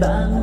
bang.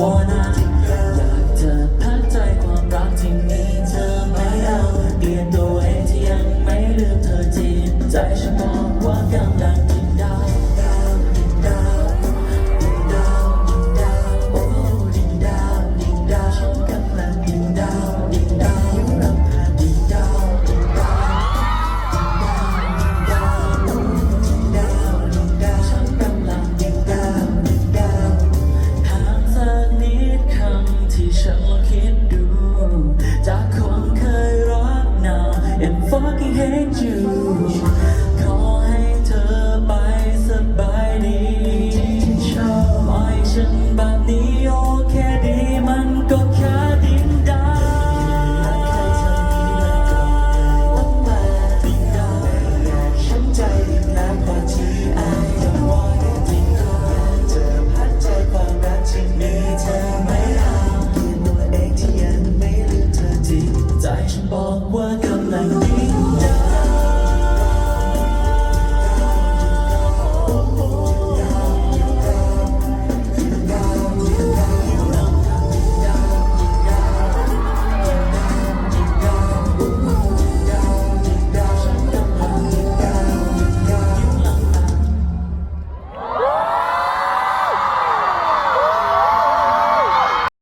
อยากจะพักใจความรักที่มีเธอไม่เอาเปลียนตัวเองที่ยังไม่ลืมเธอจริใจฉันบอกว่ากำลัง